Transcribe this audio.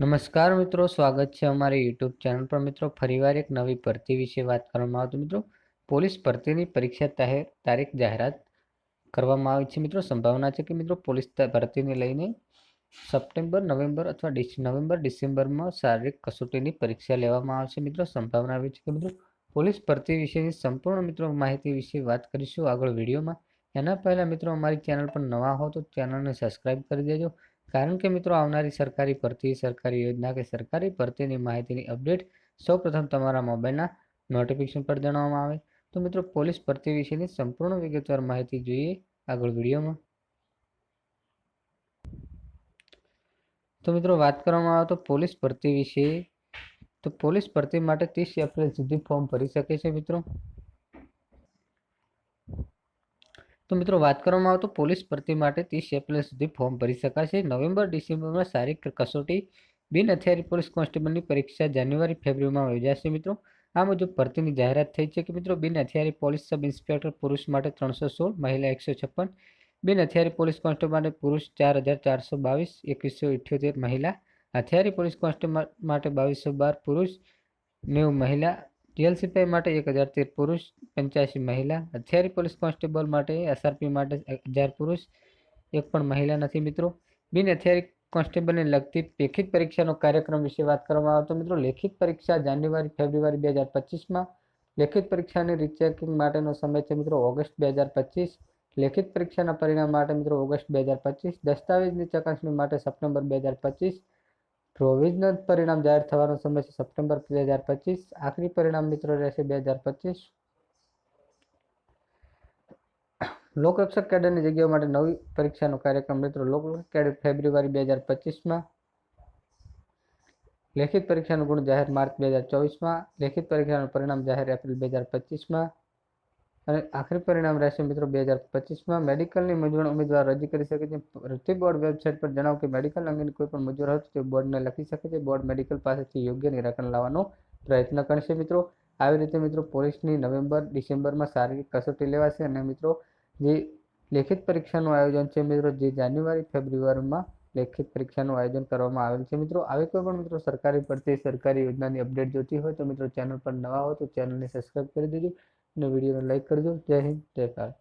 નમસ્કાર મિત્રો, સ્વાગત છે અમારી યુટ્યુબ ચેનલ પર. મિત્રો, ફરીવાર એક નવી ભરતી વિશે વાત કરવામાં આવતી મિત્રો, પોલીસ ભરતીની પરીક્ષા તારીખ જાહેરાત કરવામાં આવી છે. મિત્રો, સંભાવના છે કે મિત્રો, પોલીસ ભરતીને લઈને સપ્ટેમ્બર, નવેમ્બર અથવા નવેમ્બર, ડિસેમ્બરમાં શારીરિક કસોટીની પરીક્ષા લેવામાં આવશે. મિત્રો, સંભાવના આવી છે કે મિત્રો, પોલીસ ભરતી વિશેની સંપૂર્ણ મિત્રો માહિતી વિશે વાત કરીશું આગળ વિડીયોમાં. એના પહેલાં મિત્રો, અમારી ચેનલ પર નવા હો તો ચેનલને સબસ્ક્રાઈબ કરી દેજો. કારણ કે મિત્રો આવનારી સરકારી ભરતી, સરકારી યોજના કે સરકારી ભરતીની માહિતીની અપડેટ સૌપ્રથમ તમારા મોબાઈલના નોટિફિકેશન પર જણાવવામાં આવે. તો મિત્રો પોલીસ ભરતી વિશેની સંપૂર્ણ વિગતવાર માહિતી જોઈએ આગળ વિડીયોમાં. તો મિત્રો વાત કરવામાં આવે તો પોલીસ ભરતી વિશે, તો પોલીસ ભરતી માટે ત્રીસ એપ્રિલ સુધી ફોર્મ ભરી શકે છે મિત્રો. તો મિત્રો વાત કરવામાં આવે તો પોલીસ ભરતી માટે ત્રીસ એપ્રિલ સુધી ફોર્મ ભરી શકાશે. નવેમ્બર, ડિસેમ્બરમાં શારીરિક કસોટી, બિન હથિયારી પોલીસ કોન્સ્ટેબલની પરીક્ષા જાન્યુઆરી, ફેબ્રુઆરીમાં યોજાશે મિત્રો. આ મુજબ ભરતીની જાહેરાત થઈ છે કે મિત્રો, બિન હથિયારી પોલીસ સબ ઇન્સ્પેક્ટર પુરુષ માટે ત્રણસો સોળ, મહિલા એકસો છપ્પન, બિન હથિયારી પોલીસ કોન્સ્ટેબલ માટે પુરુષ ચાર હજાર ચારસો બાવીસ, એકવીસો ઇઠ્યોતેર મહિલા, હથિયારી પોલીસ કોન્સ્ટેબલ માટે બાવીસો બાર પુરુષ, નેવું મહિલા ટીએલસીપી માટે એક હજાર તેર પુરુષ, પંચ્યાસી મહિલા, હથિયારી પોલીસ કોન્સ્ટેબલ માટે એસઆરપી માટે હજાર પુરુષ, એક પણ મહિલા નથી મિત્રો. બિન હથિયારી કોન્સ્ટેબલને લગતી લેખિત પરીક્ષાનો કાર્યક્રમ વિશે વાત કરવામાં આવતો મિત્રો લેખિત પરીક્ષા જાન્યુઆરી, ફેબ્રુઆરી બે હજાર પચીસમાં. લેખિત પરીક્ષાની રીચેકિંગ માટેનો સમય છે મિત્રો ઓગસ્ટ બે હજાર પચીસ. લેખિત પરીક્ષાના પરિણામ માટે મિત્રો ઓગસ્ટ બે હજાર પચીસ. દસ્તાવેજની ચકાસણી માટે સપ્ટેમ્બર બે હજાર પચીસ. પ્રોવિઝનલ પરિણામ જાહેર થવાનો સમય છે સપ્ટેમ્બર બે હજાર પચીસ. આખરી પરિણામ મિત્રો રહેશે બે હજાર પચીસ. લોકરક્ષક કેડરની જગ્યાઓ માટે નવી પરીક્ષાનો કાર્યક્રમ મિત્રો લોકરક્ષક કેડર ફેબ્રુઆરી બે હજાર પચીસમાં. લેખિત પરીક્ષાનું ગુણ જાહેર માર્ચ બે હજાર ચોવીસમાં. લેખિત પરીક્ષાનું પરિણામ જાહેર એપ્રિલ બે હજાર પચીસમાં. અને આખરી પરિણામ રહેશે મિત્રો બે હજાર પચીસમાં. મેડિકલની મૂંઝવણ ઉમેદવાર રજી કરી શકે છે. ભરતી બોર્ડ વેબસાઇટ પર જણાવો કે મેડિકલ અંગેની કોઈ પણ મૂંઝવણ હોય તો બોર્ડને લખી શકે છે. બોર્ડ મેડિકલ પાસેથી યોગ્ય નિરાકરણ લાવવાનો પ્રયત્ન કરશે મિત્રો. આવી રીતે મિત્રો પોલીસની નવેમ્બર, ડિસેમ્બરમાં શારીરિક કસોટી લેવાશે અને મિત્રો જે લેખિત પરીક્ષાનું આયોજન છે મિત્રો, જે જાન્યુઆરી, ફેબ્રુઆરીમાં લેખિત પરીક્ષાનું આયોજન કરવામાં આવેલ છે. મિત્રો, આવી કોઈ પણ મિત્રો સરકારી ભરતી, સરકારી યોજનાની અપડેટ જોતી હોય તો મિત્રો ચેનલ પર નવા હોય તો ચેનલને સબસ્ક્રાઈબ કરી દેજો અને વિડીયોને લાઈક કરજો. જય હિન્દ, જય ભારત.